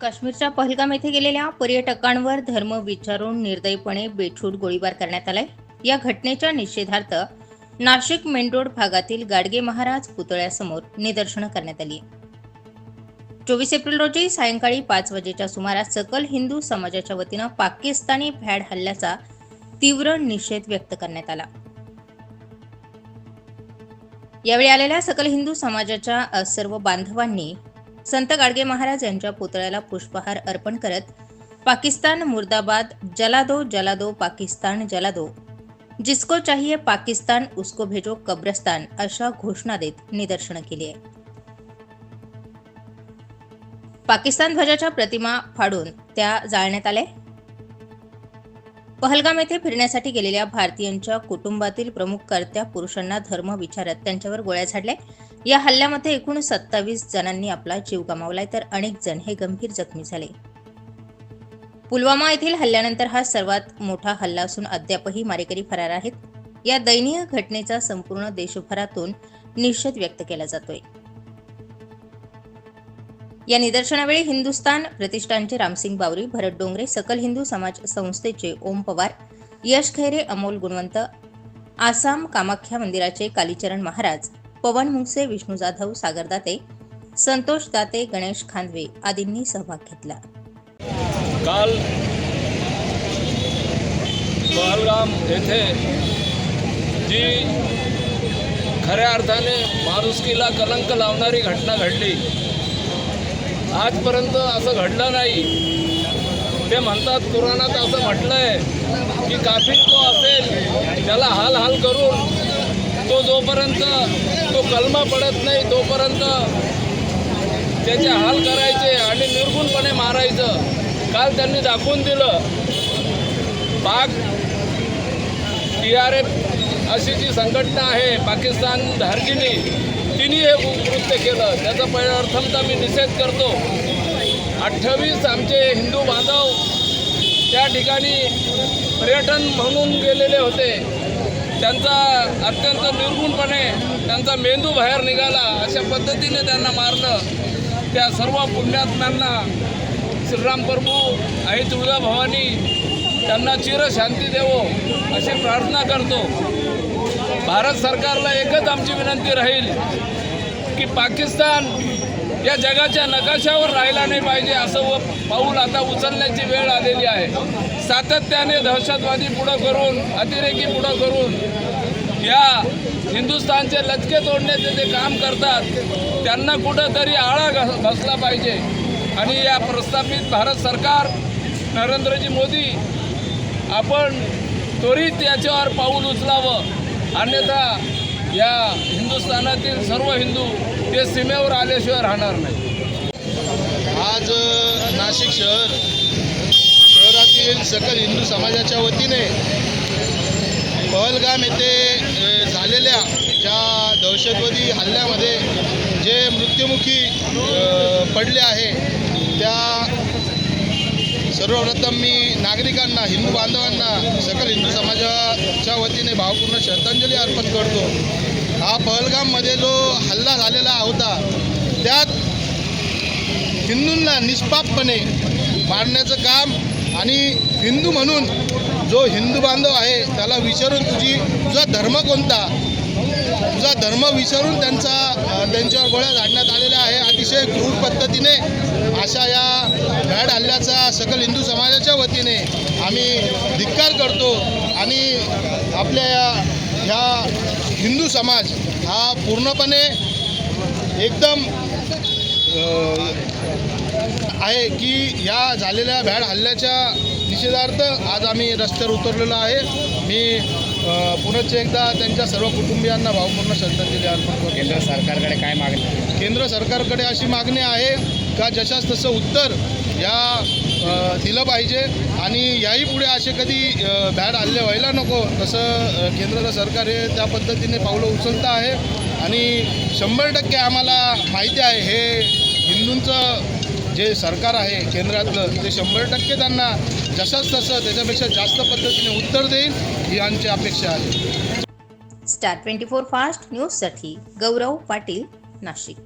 काश्मीरच्या पहलगाम येथे गेलेल्या पर्यटकांवर धर्म विचारून निर्दयीपणे बेछूट गोळीबार करण्यात आलाय. या घटनेच्या निषेधार्थ नाशिक मेन रोड भागातील गाडगे महाराज पुतळ्यासमोर निदर्शनं करण्यात आली चोवीस एप्रिल रोजी सायंकाळी पाच वाजेच्या सुमारास सकल हिंदू समाजाच्या वतीनं पाकिस्तानी भॅड हल्ल्याचा तीव्र निषेध व्यक्त करण्यात आला. यावेळी आलेल्या सकल हिंदू समाजाच्या सर्व बांधवांनी संत गाडगे महाराज यांच्या पुतळ्याला पुष्पहार अर्पण करत पाकिस्तान मुर्दाबाद जलादो जलादो पाकिस्तान जलादो. जिसको चाहिए पाकिस्तान उसको भेजो कब्रस्तान अशा घोषणा देत निदर्शनं केली आहे पाकिस्तान ध्वजाच्या प्रतिमा फाडून त्या जाळण्यात आल्या पहलगाम येथे फिरण्यासाठी गेलेल्या भारतीयांच्या कुटुंबातील प्रमुख कर्त्या पुरुषांना धर्म विचारत त्यांच्यावर गोळ्या झाडल्या. या हल्ल्यामध्ये एकूण सत्तावीस जणांनी आपला जीव गमावलाय तर अनेक जण हे गंभीर जखमी झाले. पुलवामा येथील हल्ल्यानंतर हा सर्वात मोठा हल्ला असून अद्यापही मारेकरी फरार आहेत. या दयनीय घटनेचा संपूर्ण देशभरातून निषेध व्यक्त केला जातोय. या निदर्शनावेळी हिंदुस्तान प्रतिष्ठानचे रामसिंग बावरी भरत डोंगरे सकल हिंदू समाज संस्थेचे ओम पवार यश खैरे अमोल गुणवंत आसाम कामाख्या मंदिराचे कालीचरण महाराज पवन मुंगसे विष्णू जाधव सागर दाते संतोष दाते गणेश खांदवे आदींनी सहभाग घेतला. काल पहलगाम येथे जी खऱ्या अर्थाने माणुसकीला कलंक लावणारी घटना घडली आजपर्यंत असं घडलं नाही. ते म्हणतात कुराणात असं म्हटलं आहे की काफीर जो असेल त्याला हाल हाल करून तो जोपर्यंत तो कलमा पडत नाही तोपर्यंत त्याचे हाल करायचे आणि निर्गुणपणे मारायचं. काल त्यांनी दाखवून दिलं. पाक टी आर एफ अशी जी संघटना आहे पाकिस्तान धार्जिनी तिने हे कृत्य केलं त्याचा प्रथमता मी निषेध करतो. अठ्ठावीस आमचे हिंदू बांधव त्या ठिकाणी पर्यटन म्हणून गेलेले होते. त्यांचा अत्यंत निर्गुणपणे त्यांचा मेंदू बाहेर निघाला अशा पद्धतीने त्यांना मारलं. त्या सर्व पुण्यात्म्यांना श्रीराम प्रभू आई तुळजा भवानी त्यांना चिरशांती देवो अशी प्रार्थना करतो. भारत सरकारला एकच आमची विनंती राहील की पाकिस्तान या जगाच्या नकाशावर राहिला नाही पाहिजे असं व पाऊल आता उचलण्याची वेळ आलेली आहे. सातत्याने दहशतवादी पुढं करून अतिरेकी पुढं करून या हिंदुस्थानचे लचके तोडण्याचे जे काम करतात त्यांना कुठंतरी आळा घ- बसला पाहिजे. आणि या प्रस्थापित भारत सरकार नरेंद्रजी मोदी आपण त्वरित याच्यावर पाऊल उचलावं. अन्यथा या हिंदुस्थानातील सर्व हिंदू ते सीमेवर आल्याशिवाय राहणार नाही. आज नाशिक शहर शहरातील सकल हिंदू समाजाच्या वतीने पहलगाम येथे झालेल्या ज्या दहशतवादी हल्ल्यामध्ये जे मृत्युमुखी पडले आहे त्या सर्वप्रथम मी नागरिकांना हिंदू बांधवांना सकल हिंदू समाजाच्या वतीने भावपूर्ण श्रद्धांजली अर्पण करतो. हा पहलगाममध्ये जो हल्ला झालेला होता त्यात हिंदूंना निष्पापपणे मारण्याचं काम आणि हिंदू म्हणून जो हिंदू बांधव आहे त्याला विचारून तुझी तुझा धर्म कोणता? तुझा धर्म विसरून त्यांचा त्यांच्यावर गोळ्या झाडण्यात आलेल्या आहे. अतिशय क्रूर पद्धतीने अशा या भॅड हल्ल्याचा सकल हिंदू समाजाच्या वतीने आम्ही धिक्कार करतो आणि आपल्या या- ह्या हिंदू समाज हा पूर्णपणे एकदम आहे की या झालेल्या भ्याड हल्ल्याच्या निषेधार्थ आज आम्ही रस्त्यावर उतरलेलो आहे. मी पुनश्च एकदा त्यांच्या सर्व कुटुंबियांना भावपूर्ण श्रद्धांजली अर्पण करतो. केंद्र सरकारकडे काय मागणी? केंद्र सरकारकडे अशी मागणी आहे का जशास तसं उत्तर या दिलं पाहिजे आणि याही पुढे असे कधी भॅड हल्ले व्हायला नको तसं केंद्राचं सरकार हे त्या पद्धतीने पावलं उचलतं आहे. आणि शंभर टक्के आम्हाला माहिती आहे हे हिंदूंचं जे सरकार आहे केंद्रातलं ते शंभर टक्के त्यांना जसंच तसं त्याच्यापेक्षा जास्त पद्धतीने उत्तर देईल ही आमची अपेक्षा आहे. स्टार ट्वेंटी फोर फास्ट न्यूजसाठी गौरव पाटील नाशिक.